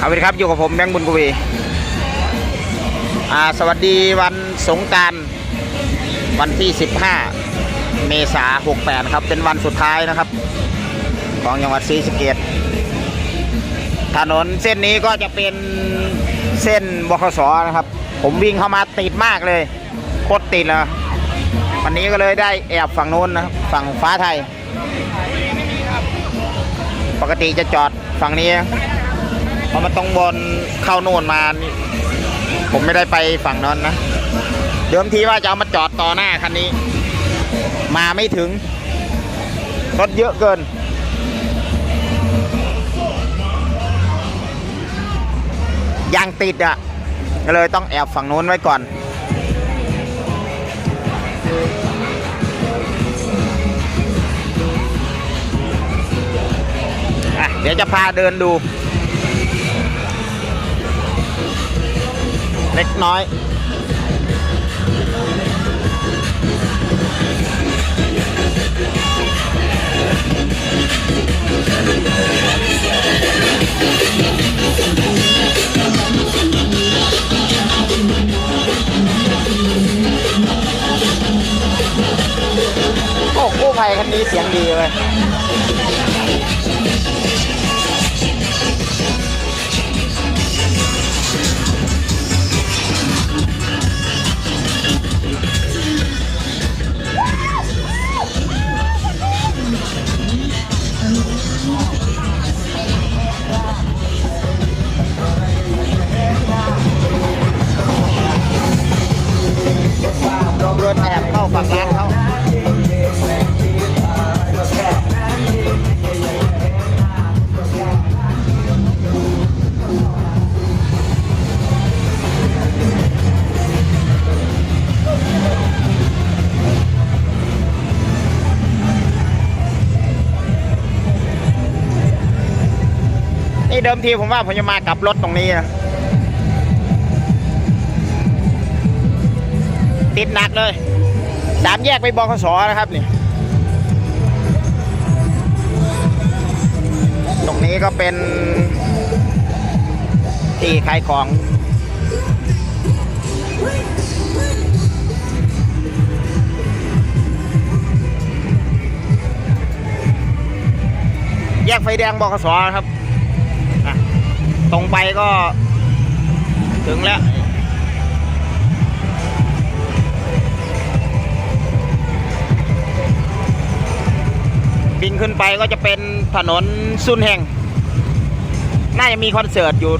เอาไปครับอยู่กับผมแบงค์บุญกวีอ่าสวัสดีวันสงการวันที่ 15 เมษา68 ครับ เป็นวันสุดท้ายนะครับ ของจังหวัดศรีสะเกษถนนเส้นนี้ก็จะเป็นเส้นบขสนะครับ ผมวิ่งเข้ามาติดมากเลยโคตรติดเลยวันนี้ก็เลยได้แอบฝั่งโน้นนะฝั่งฟ้าไทย ปกติจะจอดฝั่งนี้ เพราะมันต้องวนเข้าโน่นมาผมไม่ได้ไปฝั่งนั้นนะ เดิมทีว่าจะเอามาจอดต่อหน้าคันนี้ มาไม่ถึง รถเยอะเกินยางติดอะก็เลยต้องแอบฝั่งนู้นไว้ก่อนอเดี๋ยวจะพาเดินดู เล็กน้อย โอ้กู้ภัยคันนี้เสียงดีเลย นี่เดิมทีผมว่าผมจะมากลับรถตรงนี้นะติดหนักเลยสามแยกไปบคสนะครับนี่ ตรงนี้ก็เป็นที่ขายของแยกไฟแดงบคสนะครับ ตรงไปก็ถึงแล้วบินขึ้นไปก็จะเป็นถนนซุนแห่ง น่าจะมีคอนเสิร์ตอยู่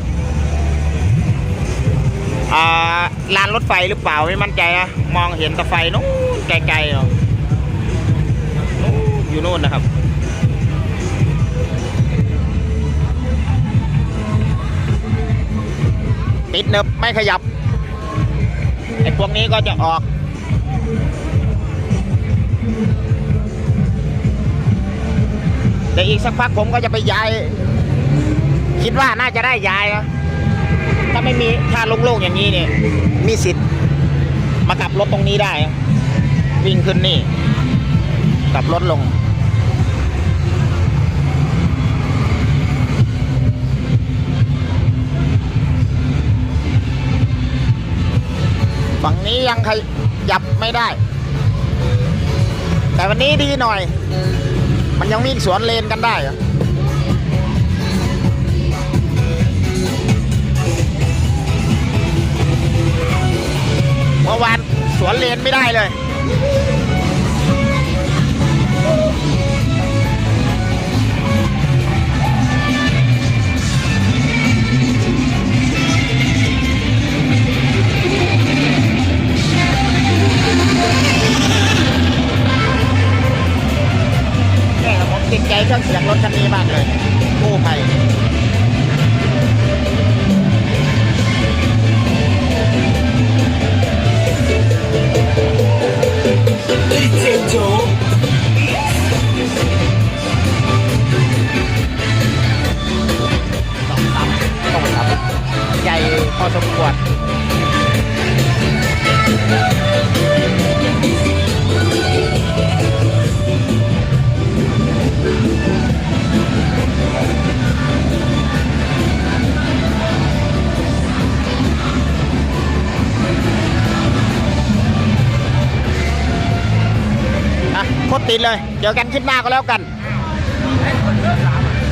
ลานรถไฟหรือเปล่าไม่มั่นใจนะ มองเห็นแต่ไฟนู้นไกลๆเนาะอยู่นู่นนะครับ ติดเนิบไม่ขยับไอ้พวกนี้ก็จะออก แต่อีกสักพักผมก็จะไปย้าย คิดว่าน่าจะได้ย้ายนะถ้าไม่มีถ้าโล่งๆอย่างนี้เนี่ยมีสิทธิ์มากลับรถตรงนี้ได้ วิ่งขึ้นนี่ กลับรถลง นี้ยังขยับไม่ได้ แต่วันนี้ดีหน่อย มันยังมีสวนเลนกันได้เหรอเมื่อวานสวนเลนไม่ได้เลย ติดใจเครื่องเสียงรถคันนี้มากเลยกู้ภัยต้องทำต้องทำใหญ่พอสมควร ติดเลย เจอกันคลิปหน้าก็แล้วกัน